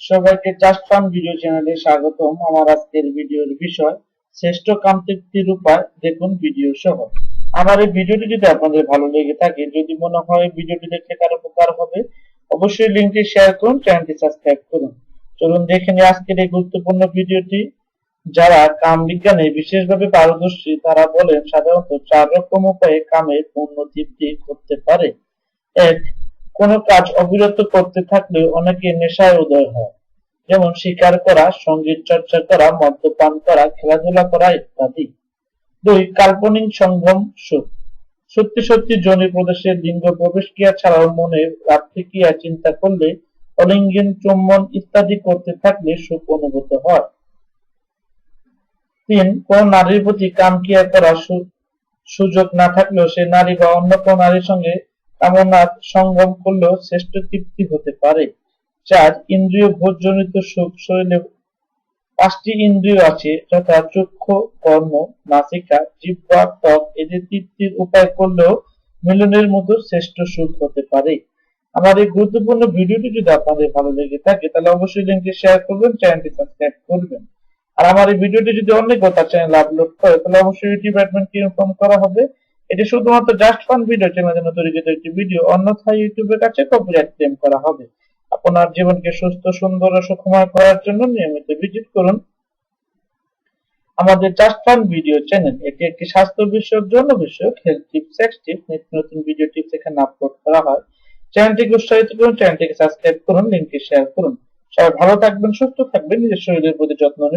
সবাইকে just fun video চ্যানেলে স্বাগতম। আমার আজকের ভিডিওর বিষয়, শ্রেষ্ঠ কাম তৃপ্তির উপায় দেখুন ভিডিও সহ। আমার এই ভিডিওটি যদি আপনাদের ভালো লেগে থাকে, যদি মনে হয় ভিডিওটি দেখতে কারও উপকার হবে, অবশ্যই লিঙ্কটি শেয়ার করুন, চ্যানেলটি সাবস্ক্রাইব করুন। চলুন দেখে নিই আজকের এই গুরুত্বপূর্ণ ভিডিওটি। যারা কাম বিজ্ঞানে বিশেষভাবে পারদর্শী, তারা বলেন সাধারণত চার রকম উপায়ে কামের পূর্ণ তৃপ্তি করতে পারে। এক কোন কাজ অবিরত করতে থাকলে অনেকে নেশায় উদয় হয় যেমন শিকার করা, সংগীত চর্চা করা, মদ্যপান করা, খেলাধুলা করা ইত্যাদি। দুই, কাল্পনিক সঙ্গম সুখ। সত্যি সত্যি জনি প্রদেশে লিঙ্গ প্রবেশ ক্রিয়া ছাড়াও মনে রাত্রি ক্রিয়া চিন্তা করলে, অলিঙ্গন, চুম্বন ইত্যাদি করতে থাকলে সুখ অনুভূত হয়। তিন, কোন নারীর প্রতি কাম ক্রিয়া করার সু- সুযোগ না থাকলেও সে নারী বা অন্য কোন নারীর সঙ্গে কামনার সঙ্গম করলেও শ্রেষ্ঠ তৃপ্তি হতে পারে। চার, ইন্দ্রিয় ভোজজনিত সুখ শরীরে পাঁচটি ইন্দ্রিয় আছে যথা চক্ষু, কর্ম, নাসিকা, জিহ্বা, ত্বক এদের তৃপ্তির উপায় করলেও মিলনের মতো শ্রেষ্ঠ সুখ হতে পারে। আমার এই গুরুত্বপূর্ণ ভিডিওটি যদি আপনাদের ভালো লেগে থাকে, তাহলে অবশ্যই লিঙ্কটি শেয়ার করবেন চ্যানেলটি সাবস্ক্রাইব করবেন। আর আমার এই ভিডিওটি যদি অন্য কথা চ্যানেল আপলোড করে, তাহলে অবশ্যই ইউটিউব অ্যাডমিনকে ইনফর্ম করা হবে। এটি শুধুমাত্র জাস্ট ফান ভিডিও চ্যানেলের জন্য তৈরিকৃত একটি ভিডিও অন্যথায় ইউটিউবের কাছে কপিরাইট ক্লেম করা হবে। আপনার জীবনকে সুস্থ, সুন্দর ও সুখময় করার জন্য নিয়মিত ভিজিট করুন আমাদের জাস্ট ফান ভিডিও চ্যানেল এটি একটি স্বাস্থ্য বিষয়ক জন্য বিষয়ক হেলথ টিপস সেক্স টিপস নিত্য নতুন ভিডিও টিপস এখানে আপলোড করা হয়। চ্যানেলটিকে উৎসাহিত করুন চ্যানেলটিকে সাবস্ক্রাইব করুন লিঙ্কটি শেয়ার করুন। সবাই ভালো থাকবেন, সুস্থ থাকবেন, নিজের শরীরের প্রতি যত্ন নিন।